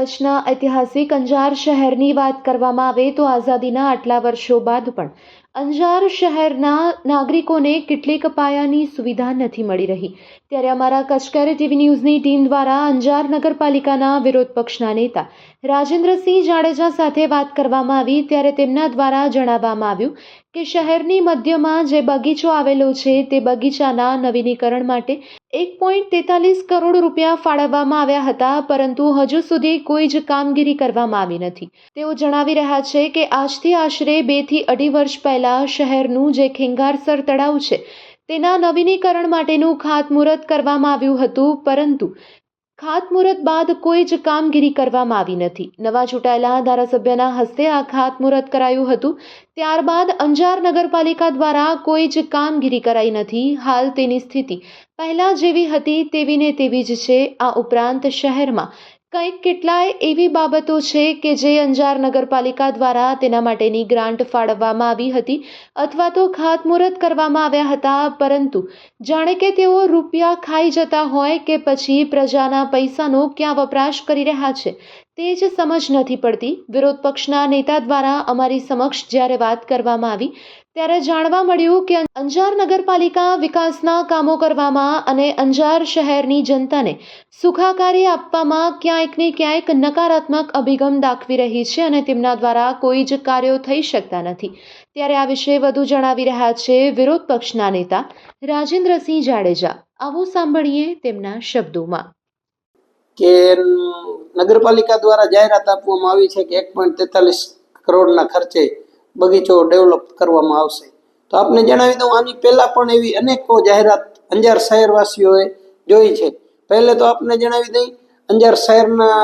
કચ્છના ઐતિહાસિક અંજાર શહેરની વાત કરવામાં આવે તો આઝાદીના આટલા વર્ષો બાદ પણ અંજાર શહેરના નાગરિકોને કેટલીક પાયાની સુવિધા નથી મળી રહી. ત્યારે અમારા કચકેરે ટીવી ન્યૂઝની ટીમ દ્વારા અંજાર નગરપાલિકાના વિરોધ પક્ષના નેતા રાજેન્દ્રસિંહ જાડેજા સાથે વાત કરવામાં આવી ત્યારે તેમના દ્વારા જણાવવામાં આવ્યું કે શહેરની મધ્યમાં જે બગીચો આવેલો છે તે બગીચાના નવીનીકરણ માટે એક પોઈન્ટ તેતાલીસ કરોડ રૂપિયા ફાળવવામાં આવ્યા હતા, પરંતુ હજુ સુધી કોઈ જ કામગીરી કરવામાં આવી નથી. તેઓ જણાવી રહ્યા છે કે આજથી આશરે બેથી અઢી વર્ષ પહેલા શહેરનું જે ખેંગારસર તળાવ છે, તેના નવીનીકરણ માટેનું ખાતમુહૂર્ત કરવામાં આવ્યું હતું, પરંતુ ખાતમુહૂર્ત બાદ કોઈ જ કામગીરી કરવામાં આવી નથી. નવા ચૂંટાયેલા ધારાસભ્યના હસ્તે આ ખાતમુહૂર્ત કરાયું હતું. ત્યારબાદ અંજાર નગરપાલિકા દ્વારા કોઈ જ કામગીરી કરાઈ નથી. હાલ તેની સ્થિતિ પહેલાં જેવી હતી તેવી ને તેવી જ છે. આ ઉપરાંત શહેરમાં કંઈક કેટલાય એવી બાબતો છે કે જે અંજાર નગરપાલિકા દ્વારા તેના માટેની ગ્રાન્ટ ફાળવવામાં આવી હતી અથવા તો ખાતમુહૂર્ત કરવામાં આવ્યા હતા, પરંતુ જાણે કે તેઓ રૂપિયા ખાઈ જતા હોય કે પછી પ્રજાના પૈસાનો ક્યાં વપરાશ કરી રહ્યા છે? તે જ સમજ નથી પડતી. વિરોધ પક્ષના નેતા દ્વારા અમારી સમક્ષ જ્યારે વાત કરવામાં આવી, ત્યારે જાણવા મળ્યું કે અંજાર નગરપાલિકા વિકાસના કામો કરવામાં અને અંજાર શહેરની જનતાને સુખાકારી આપવામાં ક્યાંક ને ક્યાંક નકારાત્મક અભિગમ દાખવી રહી છે અને તેમના દ્વારા કોઈ જ કાર્યો થઈ શકતા નથી. ત્યારે આ વિશે વધુ જણાવી રહ્યા છે વિરોધ પક્ષના નેતા રાજેન્દ્રસિંહ જાડેજા. આવું સાંભળીએ તેમના શબ્દોમાં. કે નગરપાલિકા દ્વારા જાહેરાત આપવામાં આવી છે કે એક પોઈન્ટ તેતાલીસ કરોડના ખર્ચે બગીચો ડેવલપ કરવામાં આવશે. તો આપને જણાવી દઉં, આની પહેલાં પણ એવી અનેકો જાહેરાત અંજાર શહેરવાસીઓએ જોઈ છે. પહેલે તો આપને જણાવી દઈ, અંજાર શહેરના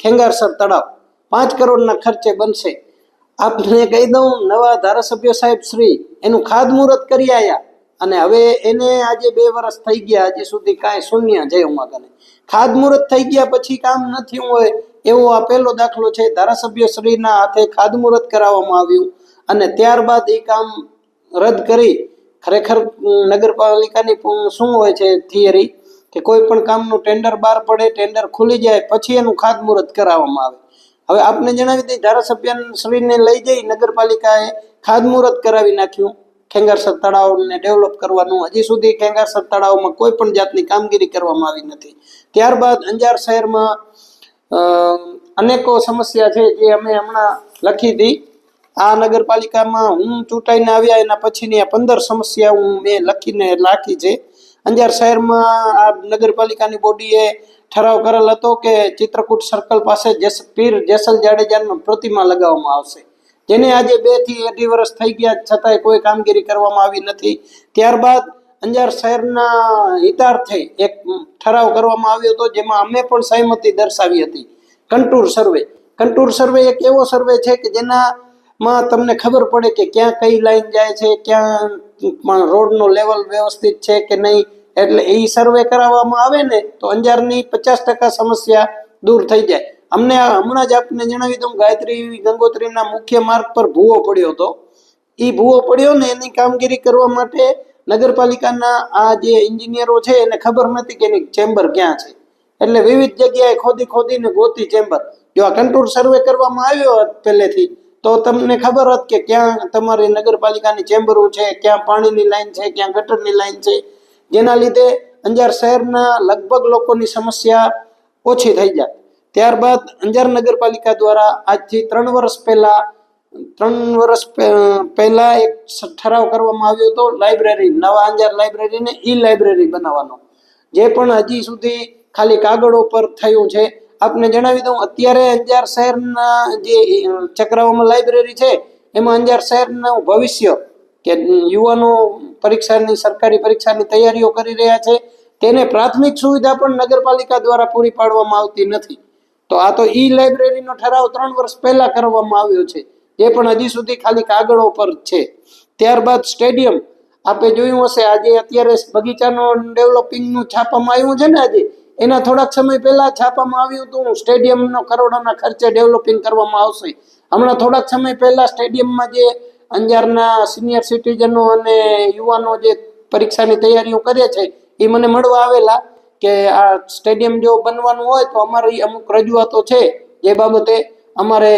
ખેંગારસર તળાવ પાંચ કરોડના ખર્ચે બનશે. આપને કહી દઉં, નવા ધારાસભ્ય સાહેબ શ્રી એનું ખાતમુહૂર્ત કરી આવ્યા અને હવે એને આજે બે વર્ષ થઈ ગયા, હજી સુધી કાંઈ શૂન્ય જય ઉમાકાને ખાતમુહૂર્ત થઈ ગયા પછી કામ નથી હોય એવો આ પહેલો દાખલો છે. ધારાસભ્ય શ્રીના હાથે ખાતમુહૂર્ત કરાવવામાં આવ્યું અને ત્યારબાદ એ કામ રદ કરી. ખરેખર નગરપાલિકાની શું હોય છે થિયરી? કે કોઈ પણ કામનું ટેન્ડર બહાર પડે, ટેન્ડર ખુલી જાય, પછી એનું ખાતમુહૂર્ત કરાવવામાં આવે. હવે આપને જણાવી દઈએ ધારાસભ્ય શ્રીને લઈ જઈ નગરપાલિકાએ ખાદ મુહૂર્ત કરાવી નાખ્યું. ખેંગારસર તળાવને ડેવલપ કરવાનું. હજી સુધી ખેંગારસર તળાવમાં કોઈ પણ જાતની કામગીરી કરવામાં આવી નથી. ત્યારબાદ અંજાર શહેરમાં અનેકો સમસ્યા છે જે અમે હમણાં લખી હતી આ નગરપાલિકામાં હું ચૂંટાઈને આવ્યા, એના પછીની આ પંદર સમસ્યા હું મેં લખીને રાખી છે. અંજાર શહેરમાં આ નગરપાલિકાની બોડીએ ઠરાવ કરેલ હતો કે ચિત્રકૂટ સર્કલ પાસે જેસ, પીર જેસલ જાડેજાની પ્રતિમા લગાવવામાં આવશે. જેને આજે બેથી અઢી વર્ષ થઈ ગયા, છતાંય કોઈ કામગીરી કરવામાં આવી નથી. ત્યારબાદ અંજાર શહેરના હિતાર્થે એક ઠરાવ કરવામાં આવ્યો હતો, જેમાં અમે પણ સહમતિ દર્શાવી હતી. કંટુર સર્વે. કંટુર સર્વે એક એવો સર્વે છે કે જેનામાં તમને ખબર પડે કે ક્યાં કઈ લાઈન જાય છે, ક્યાં રોડનો લેવલ વ્યવસ્થિત છે કે નહીં. એટલે એ સર્વે કરાવવામાં આવે ને, તો અંજારની પચાસ ટકા સમસ્યા દૂર થઈ જાય. અમને હમણાં જ આપને જણાવી દઉં, ગાયત્રી ગંગોત્રીના મુખ્ય માર્ગ પર ભૂવો પડ્યો હતો. એ ભૂવો પડ્યો ને એની કામગીરી કરવા માટે નગરપાલિકાના આ જે એન્જિનિયરો છે, એને ખબર નથી કે એની ચેમ્બર ક્યાં છે. એટલે વિવિધ જગ્યાએ ખોદી ખોદીને ગોતી ચેમ્બર. જો આ કંટ્રોલ સર્વે કરવામાં આવ્યો હોત પહેલેથી, તો તમને ખબર હોત કે ક્યાં તમારી નગરપાલિકાની ચેમ્બરો છે, ક્યાં પાણીની લાઈન છે, ક્યાં ગટરની લાઈન છે. જેના લીધે અંજાર શહેરના લગભગ લોકોની સમસ્યા ઓછી થઈ જાય ત્યારબાદ અંજાર નગરપાલિકા દ્વારા આજથી ત્રણ વર્ષ પહેલા, ત્રણ વર્ષ પહેલા એક ઠરાવ કરવામાં આવ્યો હતો લાઇબ્રેરી નવા અંજાર લાઇબ્રેરીને ઈ લાઇબ્રેરી બનાવવાનો. જે પણ હજી સુધી ખાલી કાગળો પર થયું છે. આપને જણાવી દઉં, અત્યારે અંજાર શહેરના જે ચક્રાઓમાં લાઇબ્રેરી છે, એમાં અંજાર શહેરનું ભવિષ્ય કે યુવાનો પરીક્ષાની, સરકારી પરીક્ષાની તૈયારીઓ કરી રહ્યા છે. તેને પ્રાથમિક સુવિધા પણ નગરપાલિકા દ્વારા પૂરી પાડવામાં આવતી નથી. તો આ તો ઈ લાઇબ્રેરીનો ઠરાવ ત્રણ વર્ષ પહેલા કરવામાં આવ્યો છે એ પણ હજી સુધી ખાલી કાગળો પર છે. ત્યારબાદ સ્ટેડિયમ, આપે જોયું હશે, આજે અત્યારે બગીચાનો ડેવલપિંગનું છાપવામાં આવ્યું છે ને આજે, એના થોડાક સમય પહેલા છાપામાં આવ્યું હતું, સ્ટેડિયમનો કરોડોના ખર્ચે ડેવલપિંગ કરવામાં આવશે. હમણાં થોડાક સમય પહેલા સ્ટેડિયમમાં જે અંજારના સિનિયર સિટીઝનો અને યુવાનો જે પરીક્ષાની તૈયારીઓ કરે છે, એ મને મળવા આવેલા. કે આ સ્ટેડિયમ જો બનવાનું હોય તો અમારી અમુક રજૂઆતો છે, જે બાબતે અમારે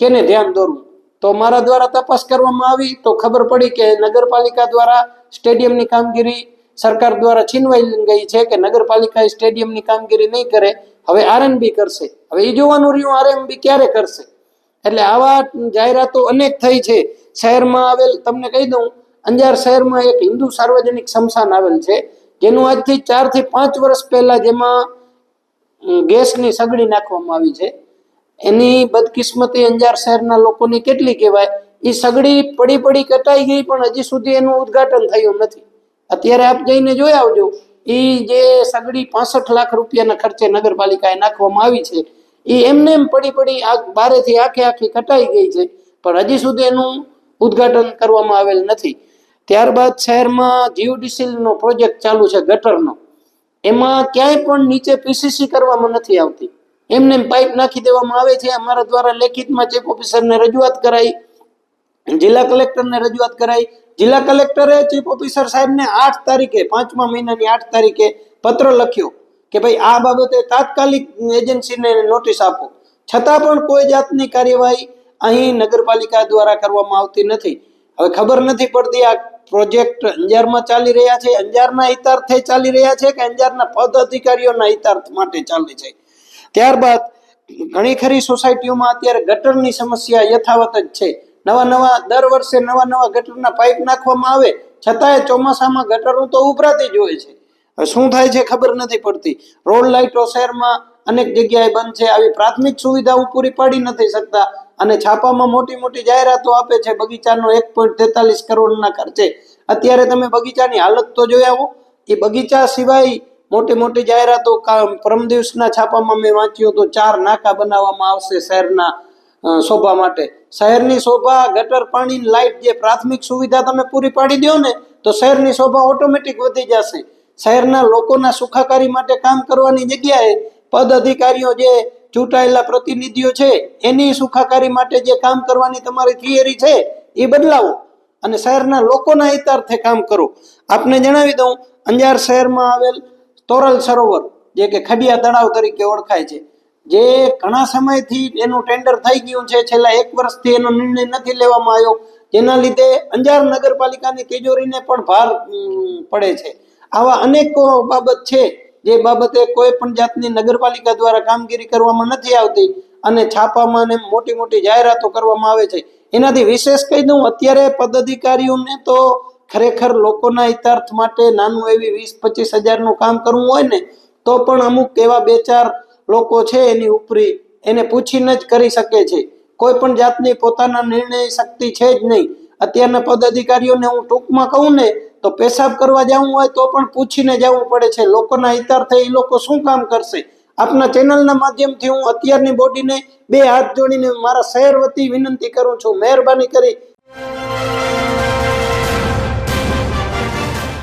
કેને ધ્યાન દોરવું? તો મારા દ્વારા તપાસ કરવામાં આવી તો ખબર પડી કે નગરપાલિકા દ્વારા સ્ટેડિયમની કામગીરી સરકાર દ્વારા છીનવાઈ ગઈ છે કે નગરપાલિકા સ્ટેડિયમની કામગીરી નહીં કરે, હવે આરએનબી કરશે. હવે એ જોવાનું રહ્યું આરએનબી ક્યારે કરશે? એટલે આવા જાહેરાતો અનેક થઈ છે. શહેરમાં આવેલ, તમને કહી દઉં, અંજાર શહેરમાં એક હિન્દુ સાર્વજનિક સ્મશાન આવેલ છે. જેનું આજથી ચારથી પાંચ વર્ષ પહેલા જેમાં ગેસની સગડી નાખવામાં આવી છે. એની બદકિસ્મતી અંજાર શહેરના લોકોની કેટલી કહેવાય? એ સગડી પડી પડી કટાઈ ગઈ, પણ હજી સુધી એનું ઉદ્ઘાટન થયું નથી. અત્યારે આપ જઈને જોઈ આવજો. એ જે સગડી પાસઠ લાખ રૂપિયાના ખર્ચે નગરપાલિકાએ નાખવામાં આવી છે એ એમને એમ પડી પડી આ બારેથી આખે આખી કટાઈ ગઈ છે. પણ હજી સુધી એનું ઉદ્ઘાટન કરવામાં આવેલ નથી. ત્યારબાદ શહેરમાં જીઓડીસીલનો પ્રોજેક્ટ ચાલુ છે, ગટરનો. એમાં ક્યાંય પણ નીચે પીસીસી કરવામાં નથી આવતી. એમને એમ પાઇપ નાખી દેવામાં આવે છે, અમારા દ્વારા લેખિતમાં ચીફ ઓફિસરને રજૂઆત કરાઈ, જિલ્લા કલેક્ટરને રજૂઆત કરાઈ. જિલ્લા કલેક્ટરે ચીફ ઓફિસર સાહેબને આઠ તારીખે, પાંચમા મહિનાની આઠ તારીખે પત્ર લખ્યો કે ભાઈ, આ બાબતે તાત્કાલિક એજન્સીને નોટિસ આપો. છતાં પણ કોઈ જાતની કાર્યવાહી અહીં નગરપાલિકા દ્વારા કરવામાં આવતી નથી. હવે ખબર નથી પડતી આ પ્રોજેક્ટ અંજારમાં ચાલી રહ્યા છે. અંજારના હિતાર્થે ચાલી રહ્યા છે કે અંજારના પદ અધિકારીઓના હિતાર્થ માટે ચાલે છે. ત્યારબાદ ઘણી ખરી સોસાયટીઓમાં અત્યારે ગટરની સમસ્યા યથાવત જ છે. નવા નવા દર વર્ષે નવા નવા ગટરના પાઇપ નાખવામાં આવે. છતાંય ચોમાસામાં ગટરો તો ઉભરાતી જ હોય છે. શું થાય છે ખબર નથી પડતી. રોડ લાઇટો શહેરમાં અનેક જગ્યાએ બંધ છે. આવી પ્રાથમિક સુવિધાઓ પૂરી પાડી નથી શકતા. અને છાપામાં મોટી મોટી જાહેરાતો આપે છે, બગીચાનો એક પોઈન્ટ તેતાલીસ કરોડના ખર્ચે. અત્યારે તમે બગીચાની હાલત તો જોઈ આવો, એ બગીચા સિવાય મોટી મોટી જાહેરાતો પરમ દિવસના છાપામાં મેં વાંચ્યું તો ચાર નાકા બનાવવામાં આવશે શહેરના શોભા માટે. શહેરની શોભા, ગટર, પાણી લાઇટ જે પ્રાથમિક સુવિધા તમે પૂરી પાડી દો ને, તો શહેરની શોભા ઓટોમેટિક વધી જશે. શહેરના લોકોના સુખાકારી માટે કામ કરવાની જગ્યાએ પદ અધિકારીઓ જે ચૂંટાયેલા પ્રતિનિધિઓ છે, એની સુખાકારી માટે જે કામ કરવાની તમારી થિયરી છે, એ બદલાવો અને શહેરના લોકોના હિતાર્થે કામ કરો. આપને જણાવી દઉં, અંજાર શહેરમાં આવેલ તોરલ સરોવર, જે કે ખડિયા તળાવ તરીકે ઓળખાય છે, જે ઘણા સમયથી એનું ટેન્ડર થઈ ગયું છે, છેલ્લા એક વર્ષથી એનો નિર્ણય નથી લેવામાં આવ્યો, જેના લીધે અંજાર નગરપાલિકાની તિજોરીને પણ ભાર પડે છે. આવા અનેકો બાબત છે જે બાબતે કોઈ પણ જાતની નગરપાલિકા દ્વારા કામગીરી કરવામાં નથી આવતી અને છાપામાં ને મોટી મોટી જાહેરાતો કરવામાં આવે છે. એનાથી વિશેષ કહી દઉં, અત્યારે પદાધિકારીઓને તો ખરેખર લોકોના હિતાર્થ માટે નાનું એવી વીસ પચીસ હજારનું કામ કરવું હોય ને, તો પણ અમુક એવા બે ચાર લોકો છે એની ઉપરી એને પૂછીને જ કરી શકે છે. કોઈ પણ જાતની પોતાના નિર્ણય શક્તિ છે જ નહીં. અત્યારના પદાધિકારીઓને હું ટૂંકમાં કહું ને તો પેશાબ કરવા જવું હોય તો પણ પૂછીને જવું પડે છે. લોકોના હિતાર્થે એ લોકો શું કામ કરશે? આપના ચેનલના માધ્યમથી હું અત્યારની બોડીને બે હાથ જોડીને મારા શહેર વતી વિનંતી કરું છું. મહેરબાની કરી.